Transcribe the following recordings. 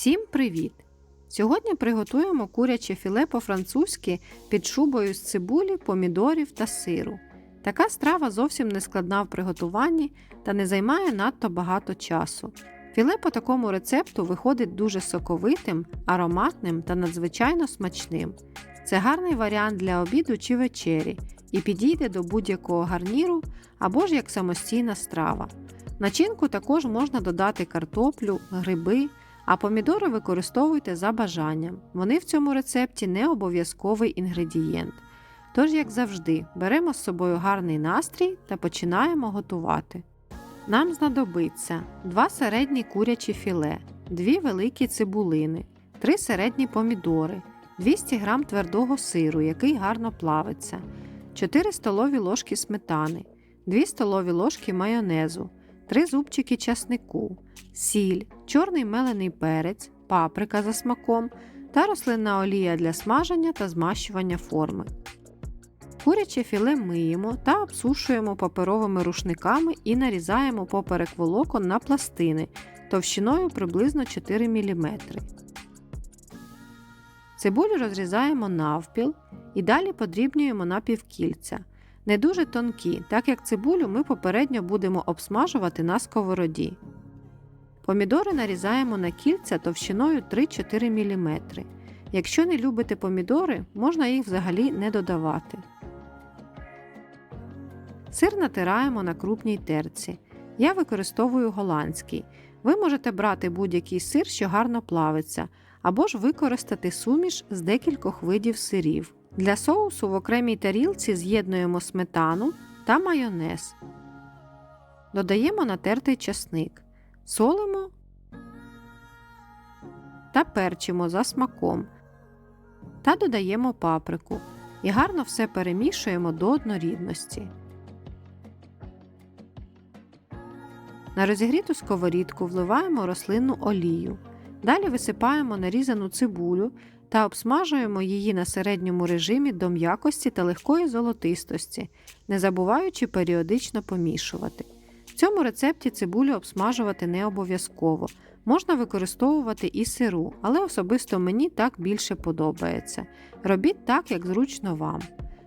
Всім привіт! Сьогодні приготуємо куряче філе по-французьки під шубою з цибулі, помідорів та сиру. Така страва зовсім не складна в приготуванні та не займає надто багато часу. Філе по такому рецепту виходить дуже соковитим, ароматним та надзвичайно смачним. Це гарний варіант для обіду чи вечері і підійде до будь-якого гарніру або ж як самостійна страва. Начинку також можна додати картоплю, гриби, а помідори використовуйте за бажанням. Вони в цьому рецепті не обов'язковий інгредієнт. Тож, як завжди, беремо з собою гарний настрій та починаємо готувати. Нам знадобиться 2 середні курячі філе, 2 великі цибулини, 3 середні помідори, 200 г твердого сиру, який гарно плавиться, 4 столові ложки сметани, 2 столові ложки майонезу, 3 зубчики часнику, сіль, чорний мелений перець, паприка за смаком та рослинна олія для смаження та змащування форми. Куряче філе миємо та обсушуємо паперовими рушниками і нарізаємо поперек волокон на пластини товщиною приблизно 4 мм. Цибулю розрізаємо навпіл і далі подрібнюємо на півкільця. Не дуже тонкі, так як цибулю ми попередньо будемо обсмажувати на сковороді. Помідори нарізаємо на кільця товщиною 3-4 мм. Якщо не любите помідори, можна їх взагалі не додавати. Сир натираємо на крупній терці. Я використовую голландський. Ви можете брати будь-який сир, що гарно плавиться, або ж використати суміш з декількох видів сирів. Для соусу в окремій тарілці з'єднуємо сметану та майонез. Додаємо натертий часник, солимо та перчимо за смаком та додаємо паприку і гарно все перемішуємо до однорідності. На розігріту сковорідку вливаємо рослинну олію. Далі висипаємо нарізану цибулю та обсмажуємо її на середньому режимі до м'якості та легкої золотистості, не забуваючи періодично помішувати. В цьому рецепті цибулю обсмажувати не обов'язково. Можна використовувати і сиру, але особисто мені так більше подобається. Робіть так, як зручно вам.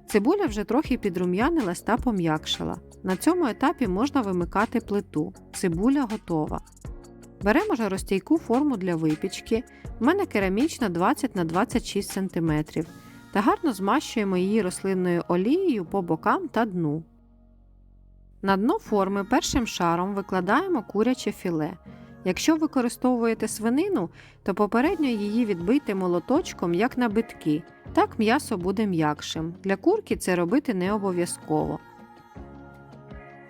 Цибуля вже трохи підрум'янилась та пом'якшила. На цьому етапі можна вимикати плиту. Цибуля готова. Беремо жаростійку форму для випічки. У мене керамічна 20 на 26 см. Та гарно змащуємо її рослинною олією по бокам та дну. На дно форми першим шаром викладаємо куряче філе. Якщо використовуєте свинину, то попередньо її відбийте молоточком, як на битки. Так м'ясо буде м'якшим. Для курки це робити не обов'язково.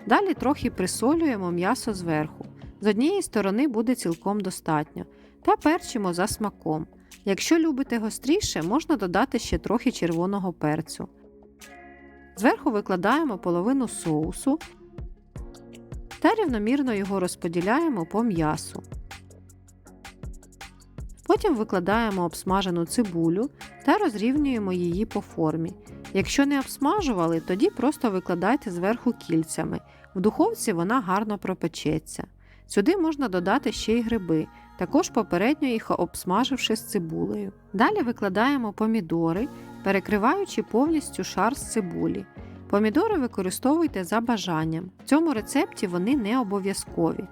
Далі трохи присолюємо м'ясо зверху. З однієї сторони буде цілком достатньо. Та перчимо за смаком. Якщо любите гостріше, можна додати ще трохи червоного перцю. Зверху викладаємо половину соусу та рівномірно його розподіляємо по м'ясу. Потім викладаємо обсмажену цибулю та розрівнюємо її по формі. Якщо не обсмажували, тоді просто викладайте зверху кільцями. В духовці вона гарно пропечеться. Сюди можна додати ще й гриби, також попередньо їх обсмаживши з цибулею. Далі викладаємо помідори, перекриваючи повністю шар з цибулі. Помідори використовуйте за бажанням. В цьому рецепті вони не обов'язкові.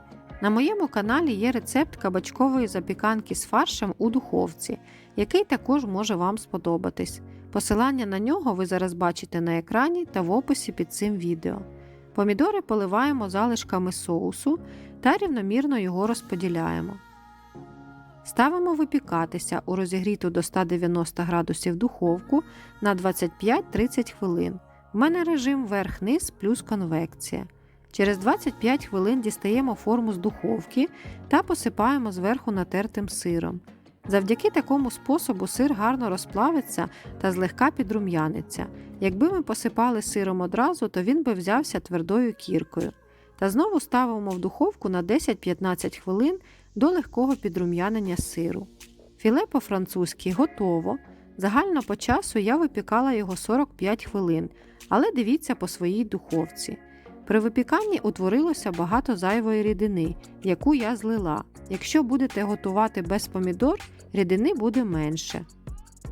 На моєму каналі є рецепт кабачкової запіканки з фаршем у духовці, який також може вам сподобатись. Посилання на нього ви зараз бачите на екрані та в описі під цим відео. Помідори поливаємо залишками соусу та рівномірно його розподіляємо. Ставимо випікатися у розігріту до 190 градусів духовку на 25-30 хвилин. У мене режим верх-низ плюс конвекція. Через 25 хвилин дістаємо форму з духовки та посипаємо зверху натертим сиром. Завдяки такому способу сир гарно розплавиться та злегка підрум'яниться. Якби ми посипали сиром одразу, то він би взявся твердою кіркою. Та знову ставимо в духовку на 10-15 хвилин до легкого підрум'янення сиру. Філе по-французьки готово. Загально по часу я випікала його 45 хвилин, але дивіться по своїй духовці. При випіканні утворилося багато зайвої рідини, яку я злила. Якщо будете готувати без помідор, рідини буде менше.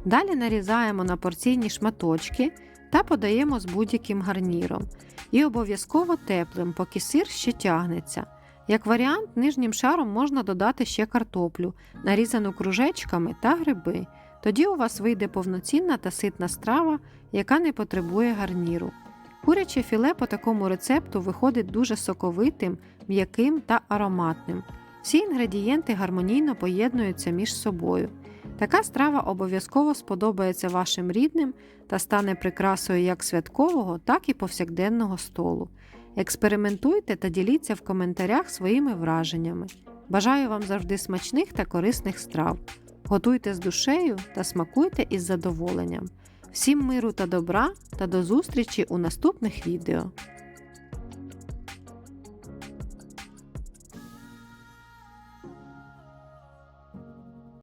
Далі нарізаємо на порційні шматочки та подаємо з будь-яким гарніром. І обов'язково теплим, поки сир ще тягнеться. Як варіант, нижнім шаром можна додати ще картоплю, нарізану кружечками та гриби. Тоді у вас вийде повноцінна та ситна страва, яка не потребує гарніру. Куряче філе по такому рецепту виходить дуже соковитим, м'яким та ароматним. Всі інгредієнти гармонійно поєднуються між собою. Така страва обов'язково сподобається вашим рідним та стане прикрасою як святкового, так і повсякденного столу. Експериментуйте та діліться в коментарях своїми враженнями. Бажаю вам завжди смачних та корисних страв. Готуйте з душею та смакуйте із задоволенням. Всім миру та добра та до зустрічі у наступних відео!